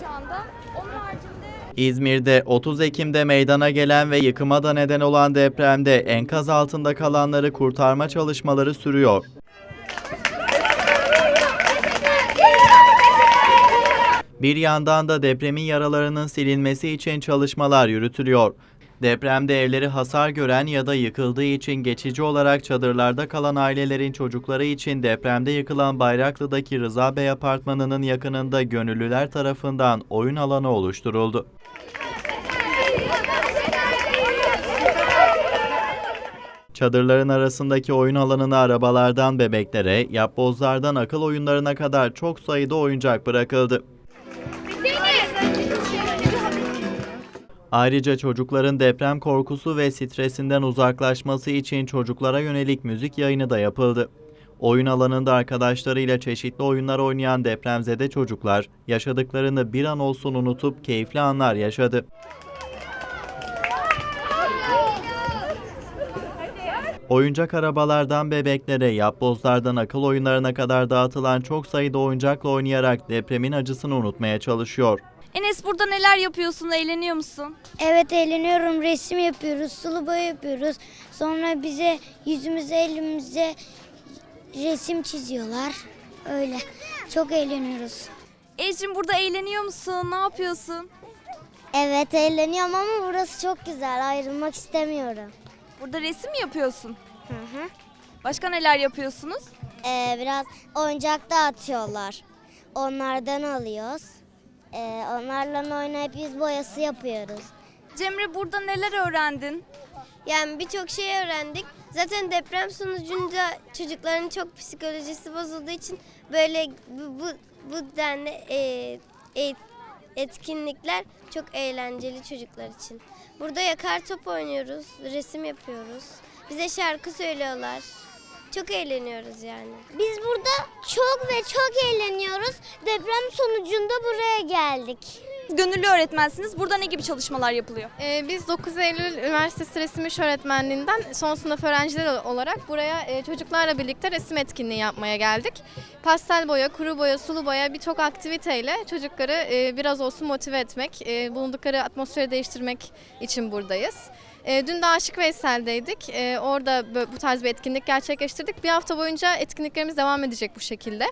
şu anda. Onun haricinde İzmir'de 30 Ekim'de meydana gelen ve yıkıma da neden olan depremde enkaz altında kalanları kurtarma çalışmaları sürüyor. Bir yandan da depremin yaralarının silinmesi için çalışmalar yürütülüyor. Depremde evleri hasar gören ya da yıkıldığı için geçici olarak çadırlarda kalan ailelerin çocukları için depremde yıkılan Bayraklı'daki Rıza Bey apartmanının yakınında gönüllüler tarafından oyun alanı oluşturuldu. Çadırların arasındaki oyun alanına arabalardan bebeklere, yapbozlardan akıl oyunlarına kadar çok sayıda oyuncak bırakıldı. Ayrıca çocukların deprem korkusu ve stresinden uzaklaşması için çocuklara yönelik müzik yayını da yapıldı. Oyun alanında arkadaşlarıyla çeşitli oyunlar oynayan depremzede çocuklar yaşadıklarını bir an olsun unutup keyifli anlar yaşadı. Oyuncak arabalardan bebeklere, yapbozlardan akıl oyunlarına kadar dağıtılan çok sayıda oyuncakla oynayarak depremin acısını unutmaya çalışıyor. Enes burada neler yapıyorsun? Eğleniyor musun? Evet eğleniyorum. Resim yapıyoruz, sulu boya yapıyoruz. Sonra bize yüzümüze, elimize resim çiziyorlar. Öyle. Çok eğleniyoruz. Ecrin burada eğleniyor musun? Ne yapıyorsun? Evet eğleniyorum ama burası çok güzel. Ayrılmak istemiyorum. Burada resim mi yapıyorsun? Hı hı. Başka neler yapıyorsunuz? Ee, biraz oyuncak dağıtıyorlar. Onlardan alıyoruz. Ee, onlarla oynayıp yüz boyası yapıyoruz. Cemre burada neler öğrendin? Yani birçok şey öğrendik. Zaten deprem sonucunda çocukların çok psikolojisi bozulduğu için böyle bu, bu, bu denli e, e- etkinlikler çok eğlenceli çocuklar için. Burada yakar top oynuyoruz, resim yapıyoruz. Bize şarkı söylüyorlar. Çok eğleniyoruz yani. Biz burada çok ve çok eğleniyoruz. Deprem sonucunda buraya geldik. Gönüllü öğretmensiniz. Burada ne gibi çalışmalar yapılıyor? Ee, Biz 9 Eylül Üniversitesi Resim İş Öğretmenliğinden son sınıf öğrencileri olarak buraya e, çocuklarla birlikte resim etkinliği yapmaya geldik. Pastel boya, kuru boya, sulu boya birçok aktiviteyle çocukları e, biraz olsun motive etmek, e, bulundukları atmosferi değiştirmek için buradayız. E, Dün de Aşık Veysel'deydik. E, Orada bu tarz bir etkinlik gerçekleştirdik. Bir hafta boyunca etkinliklerimiz devam edecek bu şekilde.